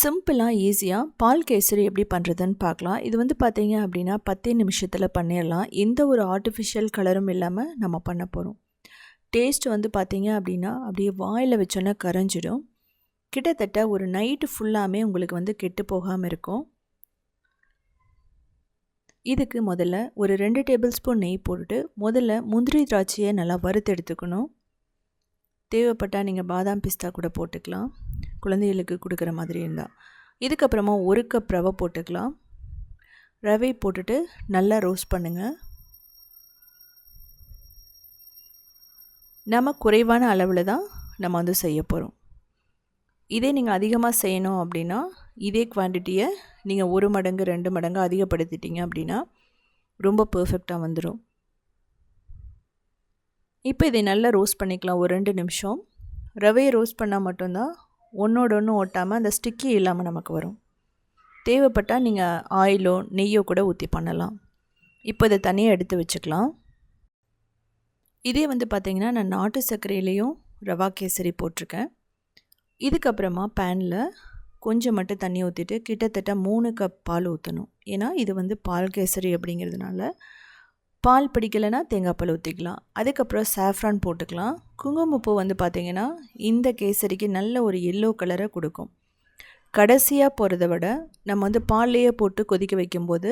சிம்பிளாக ஈஸியாக பால் கேசரி எப்படி பண்ணுறதுன்னு பார்க்கலாம். இது வந்து பார்த்தீங்க அப்படின்னா பத்தே நிமிஷத்தில் பண்ணிடலாம் எந்த ஒரு ஆர்டிஃபிஷியல் கலரும் இல்லாமல் நம்ம பண்ண போகிறோம் டேஸ்ட் வந்து பார்த்தீங்க அப்படின்னா அப்படியே வாயில் வச்சோன்னா கரைஞ்சிடும். கிட்டத்தட்ட ஒரு நைட்டு ஃபுல்லாமே உங்களுக்கு வந்து கெட்டு போகாமல் இருக்கும். இதுக்கு முதல்ல ஒரு ரெண்டு டேபிள் ஸ்பூன் நெய் போட்டுட்டு முதல்ல முந்திரி திராட்சையை நல்லா வறுத்து எடுத்துக்கணும். தேவைப்பட்டால் நீங்கள் பாதாம் பிஸ்தா கூட போட்டுக்கலாம். குழந்தைகளுக்கு கொடுக்குற மாதிரி இருந்தால் இதுக்கப்புறமா ஒரு கப் ரவை போட்டுக்கலாம். ரவை போட்டுட்டு நல்லா ரோஸ்ட் பண்ணுங்கள் நம்ம குறைவான அளவில் தான் நம்ம வந்து செய்ய போகிறோம் இதே நீங்கள் அதிகமாக செய்யணும் அப்படின்னா இதே குவான்டிட்டியை நீங்கள் ஒரு மடங்கு ரெண்டு மடங்கு அதிகப்படுத்திட்டீங்க அப்படின்னா ரொம்ப பர்ஃபெக்டாக வந்துடும் இப்போ இதை நல்லா ரோஸ்ட் பண்ணிக்கலாம். ஒரு ரெண்டு நிமிஷம். ரவையை ரோஸ்ட் பண்ணால் மட்டும்தான் ஒன்றோட ஒன்று ஒட்டாமல் அந்த ஸ்டிக்கி இல்லாமல் நமக்கு வரும். தேவைப்பட்டால் நீங்கள் ஆயிலோ நெய்யோ கூட ஊற்றி பண்ணலாம். இப்போ இதை தனியாக எடுத்து வச்சுக்கலாம். இதே வந்து பார்த்திங்கன்னா நான் நாட்டு சர்க்கரையிலையும் ரவா கேசரி போட்டிருக்கேன். இதுக்கப்புறமா பேனில் கொஞ்சம் மட்டும் தண்ணி ஊற்றிட்டு கிட்டத்தட்ட மூணு கப் பால் ஊற்றணும் ஏன்னா இது வந்து பால் கேசரி அப்படிங்கிறதுனால பால் பிடிக்கலைன்னா தேங்காய் பால் ஊற்றிக்கலாம் அதுக்கப்புறம் சாஃப்ரான் போட்டுக்கலாம். குங்குமப்பூ வந்து பார்த்திங்கன்னா இந்த கேசரிக்கு நல்ல ஒரு எல்லோ கலரை கொடுக்கும். கடைசியாக போகிறத விட நம்ம வந்து பால்லையே போட்டு கொதிக்க வைக்கும்போது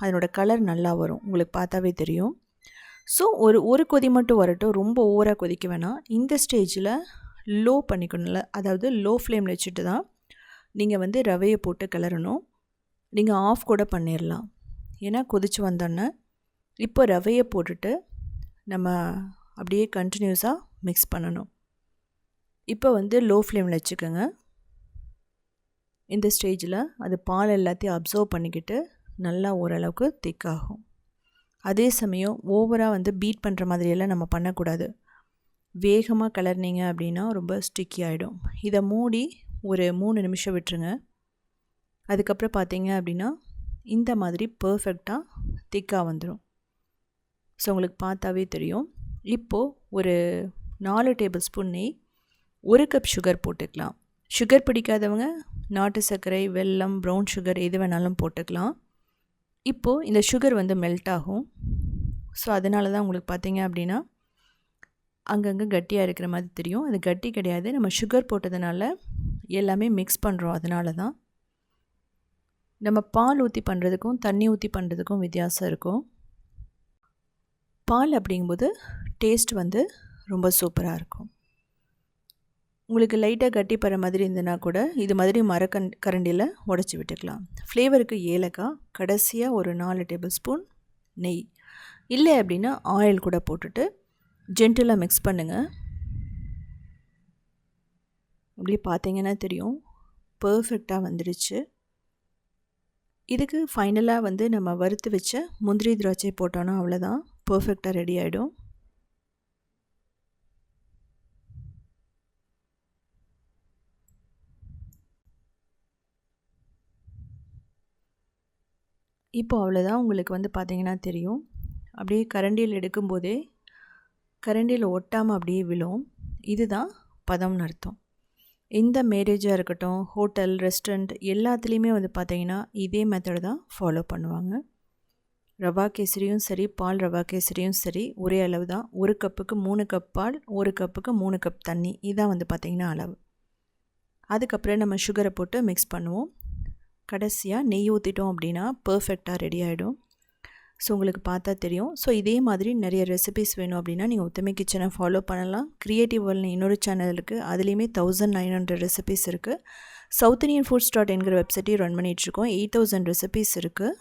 அதனோட கலர் நல்லா வரும். உங்களுக்கு பார்த்தாவே தெரியும். ஸோ ஒரு ஒரு கொதி மட்டும் வரட்டும். ரொம்ப ஓவராக கொதிக்க வேணாம். இந்த ஸ்டேஜில் லோ பண்ணிக்கணும்ல. அதாவது லோ ஃப்ளேமில் வச்சுட்டு தான் நீங்கள் வந்து ரவையை போட்டு கிளறணும். நீங்கள் ஆஃப் கூட பண்ணிடலாம் ஏன்னா கொதித்து வந்தோன்னே இப்போ ரவையை போட்டுட்டு நம்ம அப்படியே கண்டினியூஸாக மிக்ஸ் பண்ணணும். இப்போ வந்து லோ ஃப்ளேமில் வச்சுக்கோங்க. இந்த ஸ்டேஜில் அது பால் எல்லாத்தையும் அப்சர்வ் பண்ணிக்கிட்டு நல்லா ஓரளவுக்கு திக்காகும் அதே சமயம் ஓவராக வந்து பீட் பண்ணுற மாதிரியெல்லாம் நம்ம பண்ணக்கூடாது. வேகமாக கலர்னிங்க அப்படின்னா ரொம்ப ஸ்டிக்கி ஆகிடும் இதை மூடி ஒரு மூணு நிமிஷம் விட்டுருங்க. அதுக்கப்புறம் பார்த்தீங்க அப்படின்னா இந்த மாதிரி பர்ஃபெக்டாக திக்காக வந்துடும் ஸோ உங்களுக்கு பார்த்தாவே தெரியும். இப்போது ஒரு நாலு டேபிள் ஸ்பூன் நெய் ஒரு கப் சுகர் போட்டுக்கலாம். சுகர் பிடிக்காதவங்க நாட்டு சர்க்கரை வெல்லம் ப்ரௌன் சுகர் எது வேணாலும் போட்டுக்கலாம். இப்போது இந்த சுகர் வந்து மெல்ட் ஆகும். ஸோ அதனால தான் உங்களுக்கு பார்த்தீங்க அப்படின்னா அங்கங்கே கட்டியாக இருக்கிற மாதிரி தெரியும். அது கட்டி கிடையாது. நம்ம சுகர் போட்டதுனால எல்லாமே மிக்ஸ் பண்ணுறோம் அதனால தான். நம்ம பால் ஊற்றி பண்ணுறதுக்கும் தண்ணி ஊற்றி பண்ணுறதுக்கும் வித்தியாசம் இருக்கும். பால் அப்படிங்கும்போது டேஸ்ட் வந்து ரொம்ப சூப்பராக இருக்கும். உங்களுக்கு லைட்டாக கட்டி பர மாதிரி இருந்ததுன்னா கூட இது மாதிரி மரக்கண் கரண்டியில் உடச்சி விட்டுக்கலாம். ஃப்ளேவருக்கு ஏலக்காய் கடைசியாக ஒரு நாலு டேபிள் ஸ்பூன் நெய். இல்லை அப்படின்னா ஆயில் கூட போட்டுட்டு ஜென்டிலாக மிக்ஸ் பண்ணுங்கள் அப்படி பார்த்தீங்கன்னா தெரியும். பர்ஃபெக்டாக வந்துடுச்சு இதுக்கு ஃபைனலாக வந்து நம்ம வறுத்து வச்ச முந்திரி திராட்சை போட்டோன்னா அவ்வளோதான் பர்ஃபெக்டாக ரெடி ஆகிடும் இப்போ அவ்வளோதான் உங்களுக்கு வந்து பார்த்திங்கன்னா தெரியும். அப்படியே கரண்டியில் எடுக்கும்போதே கரண்டியில் ஒட்டாமல் அப்படியே விழும். இதுதான் பதம்னு அர்த்தம். இந்த மேரேஜாக இருக்கட்டும் ஹோட்டல் ரெஸ்டாரண்ட் எல்லாத்துலேயுமே வந்து பார்த்திங்கன்னா இதே மெத்தடு தான் ஃபாலோ பண்ணுவாங்க. ரவா கேசரியும் சரி பால் ரவா கேசரியும் சரி ஒரே அளவு தான். ஒரு கப்புக்கு மூணு கப் பால் ஒரு கப்புக்கு மூணு கப் தண்ணி. இதான் வந்து பார்த்திங்கன்னா அளவு. அதுக்கப்புறம் நம்ம சுகரை போட்டு மிக்ஸ் பண்ணுவோம். கடைசியாக நெய் ஊற்றிட்டோம் அப்படின்னா பர்ஃபெக்டாக ரெடி ஆகிடும் ஸோ உங்களுக்கு பார்த்தா தெரியும். ஸோ இதே மாதிரி நிறைய ரெசிபிஸ் வேணும் அப்படின்னா நீங்கள் ஒத்துமை கிச்சனை ஃபாலோ பண்ணலாம். க்ரியேட்டிவ் வேர்ல்டு இன்னொரு சேனல் இருக்குது அதுலேயுமே தௌசண்ட் நைன் ஹண்ட்ரட் ரெசிபிஸ் இருக்குது சவுத் இண்டியன் ஃபுட்ஸ் டாட் என்கிற வெப்சைட்டையும் ரன் பண்ணிகிட்ருக்கோம் எயிட் தௌசண்ட் ரெசிபிஸ் இருக்குது